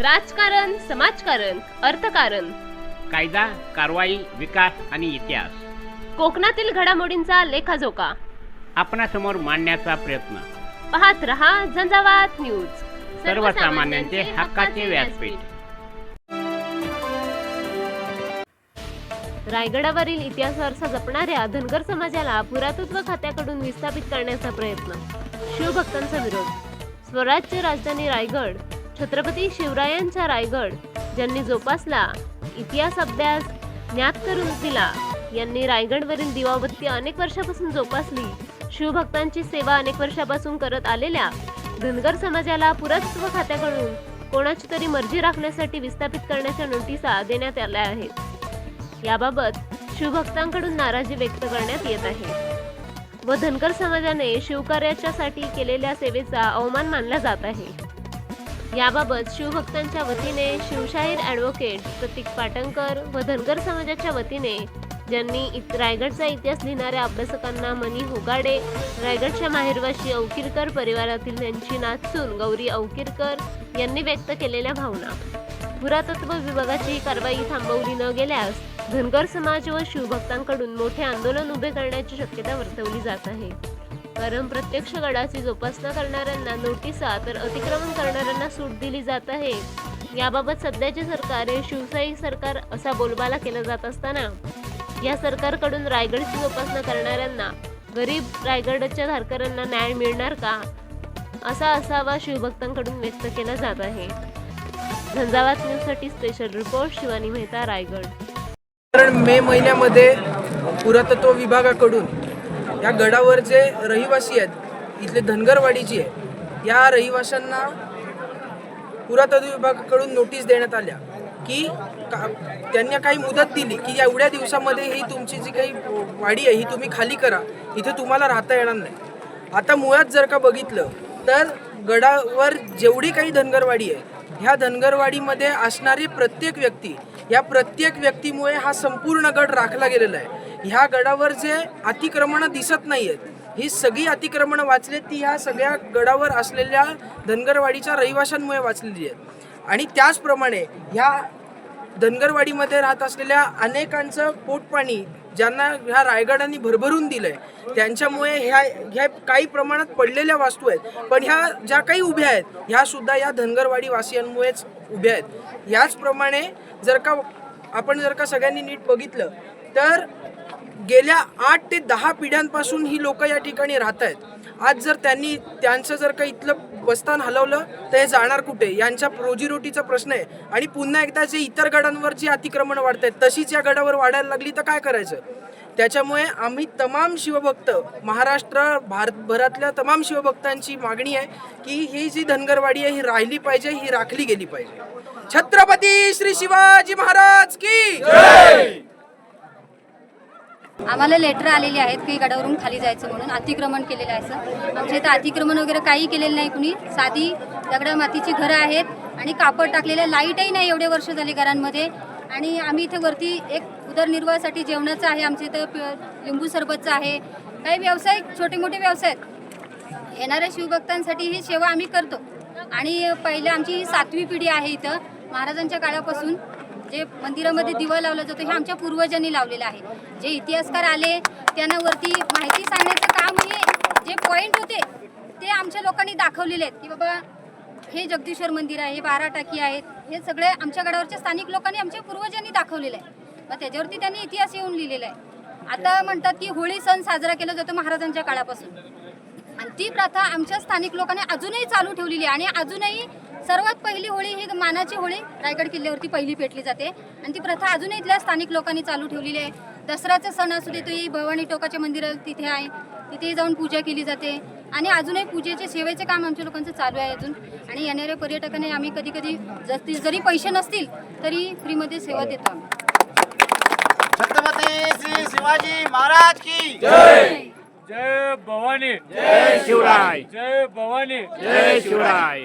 राजकारण समाजकारण अर्थकारण. कायदा कारवाई विकास आणि इतिहास. कोकणातील घडामोडींचा लेखाजोखा. आपणासमोर मांडण्याचा प्रयत्न. पाहत रहा झंझावात न्यूज. सर्वसामान्यांचे हक्काचे व्यासपीठ. रायगडावरील इतिहास वारसा जपणाऱ्या धनगर समाजाला पुरातत्व खात्याकडून विस्थापित करण्याचा प्रयत्न. शिवभक्तांचा विरोध. स्वराज्य राजधानी रायगड. छत्रपती शिवरायांचा रायगड ज्यांनी जोपासला इतिहास अभ्यास ज्ञात करून दिला. यांनी रायगडवरील दिवाबत्ती अनेक वर्षापासून जोपासली. शिवभक्तांची सेवा अनेक वर्षापासून करत आलेल्या धनगर समाजाला पुरातत्व खात्याकडून कोणाची तरी मर्जी राखण्यासाठी विस्थापित करण्याच्या नोटिसा देण्यात आल्या आहेत. याबाबत शिवभक्तांकडून नाराजी व्यक्त करण्यात येत आहे. व धनगर समाजाने शिवकार्याच्यासाठी केलेल्या सेवेचा अवमान मानला जात आहे. याबाबत शिवभक्तांच्या वतीने शिवशाहीर ॲडव्होकेट प्रतीक पाटणकर व धनगर समाजाच्या वतीने ज्यांनी रायगडचा इतिहास लिहिणाऱ्या अभ्यासकांना मनी हुगाडे रायगडच्या माहेरवाशी अवकिरकर परिवारातील त्यांची नाचसून गौरी अवकिरकर यांनी व्यक्त केलेल्या भावना. पुरातत्व विभागाची कारवाई थांबवली न गेल्यास धनगर समाज व शिवभक्तांकडून मोठे आंदोलन उभे करण्याची शक्यता वर्तवली जात आहे. कारण प्रत्यक्ष गडाची जोपासना करणाऱ्यांना नोटिसा तर अतिक्रमण करणाऱ्यांना सूट दिली जात आहे. याबाबत सध्याचे सरकार हे शिवशाही सरकार असा बोलबाला केला जात असताना या सरकारकडून रायगडची जोपासना करणाऱ्यांना गरीब रायगडच्या धारकऱ्यांना न्याय मिळणार का? असा असावा शिवभक्तांकडून व्यक्त केला जात आहे. झंझावात न्यूजसाठी स्पेशल रिपोर्ट शिवानी मेहता रायगड. कारण मे महिन्यामध्ये पुरातत्व विभागाकडून या गडावर जे रहिवासी आहेत इथले धनगरवाडीची आहे या रहिवाशांना पुरातत्व विभागाकडून नोटीस देण्यात आल्या की का त्यांनी काही मुदत दिली की एवढ्या दिवसामध्ये ही तुमची जी काही वाडी आहे ही तुम्ही खाली करा इथे तुम्हाला राहता येणार नाही. आता मुळात जर का बघितलं तर गडावर जेवढी काही धनगरवाडी आहे ह्या धनगरवाडीमध्ये असणारी प्रत्येक व्यक्ती या प्रत्येक व्यक्तीमुळे हा संपूर्ण गड राखला गेलेला आहे. ह्या गडावर जे अतिक्रमणं दिसत नाही आहेत ही सगळी अतिक्रमणं वाचली ती ह्या सगळ्या गडावर असलेल्या धनगरवाडीच्या रहिवाशांमुळे वाचलेली आहेत. आणि त्याचप्रमाणे ह्या धनगरवाडीमध्ये राहत असलेल्या अनेकांचं पोटपाणी ज्यांना ह्या रायगडाने भरभरून दिलंय त्यांच्यामुळे ह्या ह्या काही प्रमाणात पडलेल्या वास्तू आहेत. पण ह्या ज्या काही उभ्या आहेत ह्या सुद्धा या धनगरवाडी वासियांमुळेच उभ्या आहेत. याचप्रमाणे जर का आपण जर का सगळ्यांनी नीट बघितलं तर गेल्या आठ ते दहा पिढ्यांपासून ही लोक या ठिकाणी राहत आहेत. आज जर त्यांनी त्यांचं जर का इथलं बस्तान हलवलं तर हे जाणार कुठे? यांच्या रोजीरोटीचा प्रश्न आहे. आणि पुन्हा एकदा जे इतर गडांवर जी अतिक्रमण वाढत आहेत तशीच या गडावर वाढायला लागली तर काय करायचं? त्याच्यामुळे आम्ही तमाम शिवभक्त महाराष्ट्र भारतभरातल्या तमाम शिवभक्तांची मागणी आहे की ही जी धनगरवाडी आहे ही राहिली पाहिजे ही राखली गेली पाहिजे. छत्रपती श्री शिवाजी महाराज की आम्हाला लेटर आलेली आहेत की गडावरून खाली जायचं म्हणून अतिक्रमण केलेलं आहे सर आमच्या इथं अतिक्रमण वगैरे काही केलेलं नाही कुणी. साधी दगडा मातीची घरं आहेत आणि कापड टाकलेले लाईटही नाही एवढे वर्ष झाले घरांमध्ये. आणि आम्ही इथे वरती एक उदरनिर्वाहासाठी जेवणाचं आहे आमच्या इथं लिंबू सरबतचं आहे. काही व्यवसाय छोटे मोठे व्यवसाय आहेत. येणाऱ्या शिवभक्तांसाठी ही सेवा आम्ही करतो. आणि पहिले आमची ही सातवी पिढी आहे इथं महाराजांच्या काळापासून. जे मंदिरामध्ये दिवा लावला जातो हे आमच्या पूर्वजांनी लावलेलं आहे. जे इतिहासकार आले त्यांना वरती माहिती सांगण्याचं काम हे जे पॉईंट होते ते आमच्या लोकांनी दाखवलेले आहेत. की बाबा हे जगदीश्वर मंदिर आहे हे बारा टाकी आहेत हे सगळे आमच्या गडावरच्या स्थानिक लोकांनी आमच्या पूर्वजांनी दाखवलेलं आहे मग त्याच्यावरती त्यांनी इतिहास येऊन लिहिलेला आहे. आता म्हणतात की होळी सण साजरा केला जातो महाराजांच्या काळापासून. आणि ती प्रथा आमच्या स्थानिक लोकांनी अजूनही चालू ठेवलेली आहे. आणि अजूनही सर्वात पहिली होळी ही मानाची होळी. रायगड किल्ल्यावरती पहिली पेटली जाते. आणि ती प्रथा अजूनही इथल्या स्थानिक लोकांनी चालू ठेवलेली आहे. दसऱ्याचा सण असू दे तोही भवानी टोकाच्या मंदिरात तिथे आहे. तिथे जाऊन पूजा केली जाते. आणि अजूनही पूजेचे सेवेचे काम आमच्या लोकांचं चालू आहे अजून. आणि येणाऱ्या पर्यटकांना आम्ही कधी कधी जरी जरी पैसे नसतील तरी फ्रीमध्ये सेवा देतो आम्ही. छत्रपती श्री शिवाजी महाराज की जय भवानी! जय शिवराय! जय भवानी! जय शिवराय!